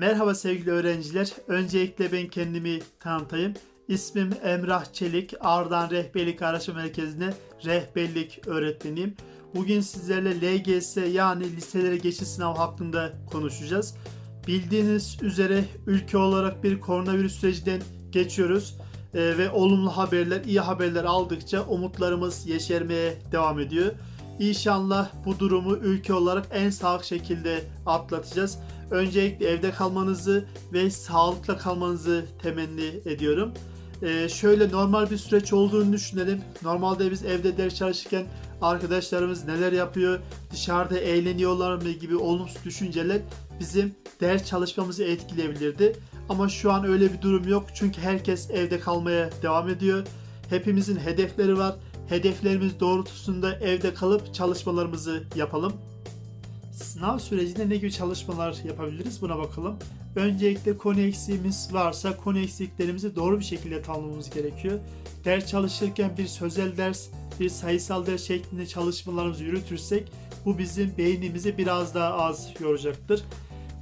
Merhaba sevgili öğrenciler. Öncelikle ben kendimi tanıtayım. İsmim Emrah Çelik. Ardahan Rehberlik Araştırma Merkezi'nde rehberlik öğretmeniyim. Bugün sizlerle LGS yani liselere geçiş sınavı hakkında konuşacağız. Bildiğiniz üzere ülke olarak bir koronavirüs sürecinden geçiyoruz. Ee, ve olumlu haberler, iyi haberler aldıkça umutlarımız yeşermeye devam ediyor. İnşallah bu durumu ülke olarak en sağlıklı şekilde atlatacağız. Öncelikle evde kalmanızı ve sağlıkla kalmanızı temenni ediyorum. Ee, şöyle normal bir süreç olduğunu düşünelim. Normalde biz evde ders çalışırken arkadaşlarımız neler yapıyor, dışarıda eğleniyorlar mı gibi olumsuz düşünceler bizim ders çalışmamızı etkileyebilirdi. Ama şu an öyle bir durum yok çünkü herkes evde kalmaya devam ediyor. Hepimizin hedefleri var. Hedeflerimiz doğrultusunda evde kalıp çalışmalarımızı yapalım. Sınav sürecinde ne gibi çalışmalar yapabiliriz buna bakalım. Öncelikle konu eksiğimiz varsa konu eksiklerimizi doğru bir şekilde tanımlamamız gerekiyor. Ders çalışırken bir sözel ders, bir sayısal ders şeklinde çalışmalarımızı yürütürsek bu bizim beynimizi biraz daha az yoracaktır.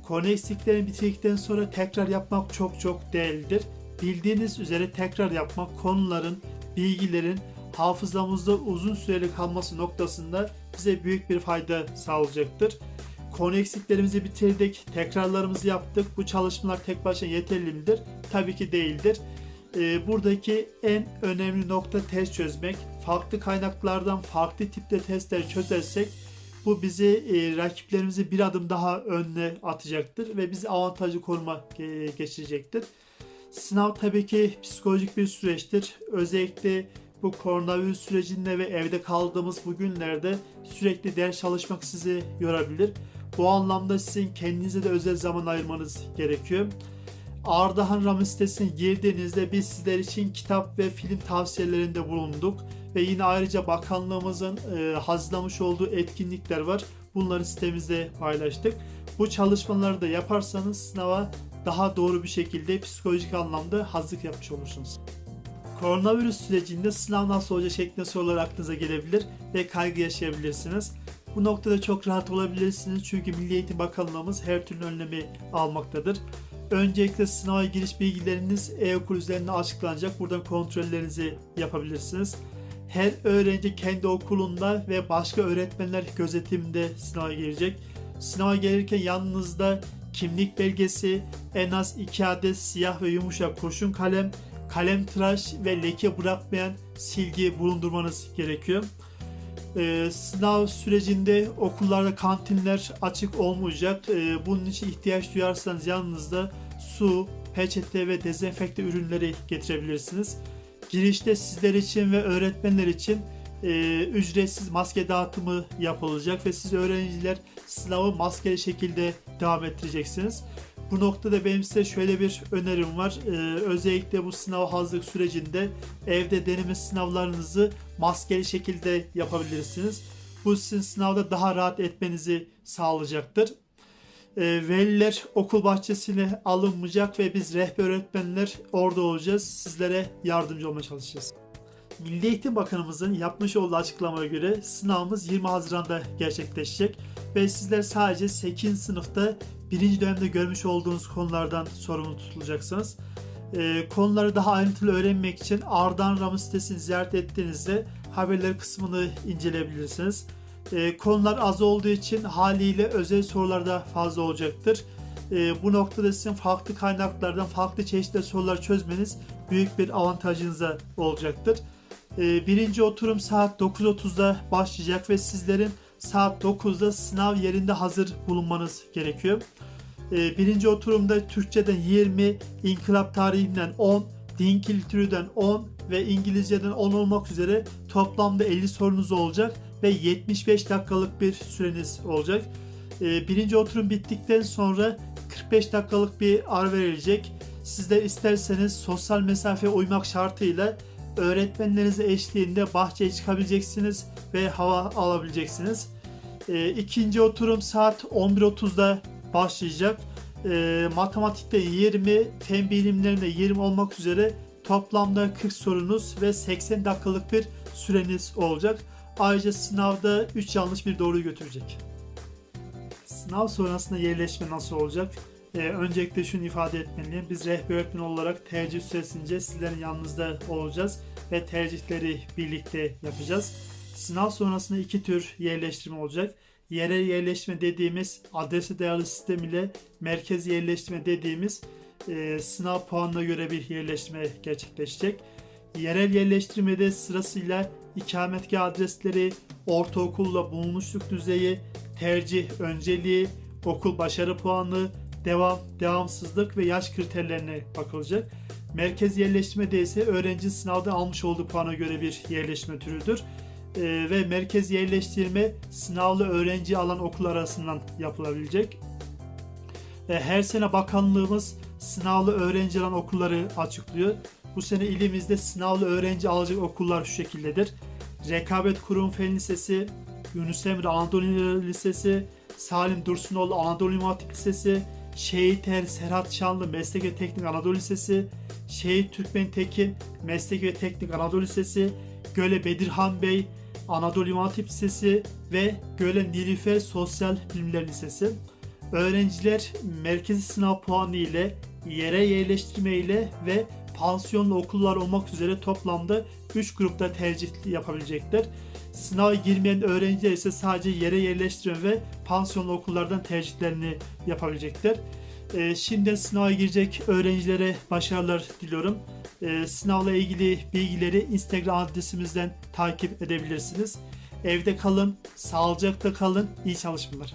Konu eksiklerini bitirdikten sonra tekrar yapmak çok çok değerlidir. Bildiğiniz üzere tekrar yapmak konuların, bilgilerin hafızamızda uzun süreli kalması noktasında bize büyük bir fayda sağlayacaktır. Konu eksiklerimizi bitirdik, tekrarlarımızı yaptık. Bu çalışmalar tek başına yeterli midir? Tabii ki değildir. Ee, buradaki en önemli nokta test çözmek. Farklı kaynaklardan farklı tipte testler çözersek bu bizi e, rakiplerimizi bir adım daha önüne atacaktır ve bizi avantajlı koruma e, geçirecektir. Sınav tabii ki psikolojik bir süreçtir. Özellikle bu koronavirüs sürecinde ve evde kaldığımız bu günlerde sürekli ders çalışmak sizi yorabilir. Bu anlamda sizin kendinize de özel zaman ayırmanız gerekiyor. Ardahan Ram sitesine girdiğinizde biz sizler için kitap ve film tavsiyelerinde bulunduk. Ve yine ayrıca bakanlığımızın e, hazırlamış olduğu etkinlikler var. Bunları sitemizde paylaştık. Bu çalışmaları da yaparsanız sınava daha doğru bir şekilde psikolojik anlamda hazırlık yapmış olursunuz. Koronavirüs sürecinde sınav nasıl olacak şeklinde sorular aklınıza gelebilir ve kaygı yaşayabilirsiniz. Bu noktada çok rahat olabilirsiniz çünkü Milli Eğitim Bakanlığımız her türlü önlemi almaktadır. Öncelikle sınava giriş bilgileriniz e-okul üzerinden açıklanacak. Buradan kontrollerinizi yapabilirsiniz. Her öğrenci kendi okulunda ve başka öğretmenler gözetiminde sınava girecek. Sınava gelirken yanınızda kimlik belgesi, en az 2 adet siyah ve yumuşak kurşun kalem, kalem tıraş ve leke bırakmayan silgi bulundurmanız gerekiyor. Ee, sınav sürecinde okullarda kantinler açık olmayacak. Ee, bunun için ihtiyaç duyarsanız yanınızda su, peçete ve dezenfekte ürünleri getirebilirsiniz. Girişte sizler için ve öğretmenler için e, ücretsiz maske dağıtımı yapılacak ve siz öğrenciler sınavı maskeli şekilde devam ettireceksiniz. Bu noktada benim size şöyle bir önerim var. Ee, özellikle bu sınav hazırlık sürecinde evde deneme sınavlarınızı maskeli şekilde yapabilirsiniz. Bu sizin sınavda daha rahat etmenizi sağlayacaktır. Ee, veliler okul bahçesine alınmayacak ve biz rehber öğretmenler orada olacağız. Sizlere yardımcı olmaya çalışacağız. Milli Eğitim Bakanımızın yapmış olduğu açıklamaya göre sınavımız 20 Haziran'da gerçekleşecek ve sizler sadece 8. sınıfta birinci dönemde görmüş olduğunuz konulardan sorumlu tutulacaksınız. Ee, konuları daha ayrıntılı öğrenmek için Ardahan Ramı sitesini ziyaret ettiğinizde haberler kısmını inceleyebilirsiniz. Ee, konular az olduğu için haliyle özel sorular da fazla olacaktır. Ee, bu noktada sizin farklı kaynaklardan farklı çeşitli sorular çözmeniz büyük bir avantajınıza olacaktır. Ee, birinci oturum saat 9.30'da başlayacak ve sizlerin saat 9'da sınav yerinde hazır bulunmanız gerekiyor. Ee, birinci oturumda Türkçeden 20, İnkılap tarihinden 10, din kültüründen 10 ve İngilizceden 10 olmak üzere toplamda 50 sorunuz olacak ve 75 dakikalık bir süreniz olacak. Ee, birinci oturum bittikten sonra 45 dakikalık bir ara verilecek. Sizler isterseniz sosyal mesafe uymak şartıyla öğretmenlerinize eşliğinde bahçeye çıkabileceksiniz ve hava alabileceksiniz. E, ikinci oturum saat 11.30'da başlayacak. E, matematikte 20, fen bilimlerinde 20 olmak üzere toplamda 40 sorunuz ve 80 dakikalık bir süreniz olacak. Ayrıca sınavda 3 yanlış bir doğruyu götürecek. Sınav sonrasında yerleşme nasıl olacak? Ee, öncelikle şunu ifade etmeliyim. Biz rehber öğretmen olarak tercih süresince sizlerin yanınızda olacağız ve tercihleri birlikte yapacağız. Sınav sonrasında iki tür yerleştirme olacak. Yerel yerleştirme dediğimiz adrese dayalı sistem ile merkez yerleştirme dediğimiz e, sınav puanına göre bir yerleştirme gerçekleşecek. Yerel yerleştirmede sırasıyla ikametgah adresleri, ortaokulla bulunmuşluk düzeyi, tercih önceliği, okul başarı puanı, devam, devamsızlık ve yaş kriterlerine bakılacak. Merkez yerleştirmede ise öğrenci sınavda almış olduğu puana göre bir yerleştirme türüdür. Ee, ve merkez yerleştirme sınavlı öğrenci alan okul arasından yapılabilecek. Ee, her sene bakanlığımız sınavlı öğrenci alan okulları açıklıyor. Bu sene ilimizde sınavlı öğrenci alacak okullar şu şekildedir. Rekabet Kurum Fen Lisesi, Yunus Emre Anadolu Lisesi, Salim Dursunoğlu Anadolu İmam Hatip Lisesi, Şehit Er Serhat Şanlı Meslek ve Teknik Anadolu Lisesi, Şehit Türkmen Tekin Meslek ve Teknik Anadolu Lisesi, Göle Bedirhan Bey Anadolu İmam Hatip Lisesi ve Göle Nilüfer Sosyal Bilimler Lisesi. Öğrenciler merkezi sınav puanı ile yere yerleştirme ile ve pansiyonlu okullar olmak üzere toplamda 3 grupta tercih yapabilecekler. Sınava girmeyen öğrenciler ise sadece yere yerleştirme ve pansiyonlu okullardan tercihlerini yapabilecekler. Ee, şimdi sınava girecek öğrencilere başarılar diliyorum. Ee, sınavla ilgili bilgileri Instagram adresimizden takip edebilirsiniz. Evde kalın, sağlıcakla kalın, iyi çalışmalar.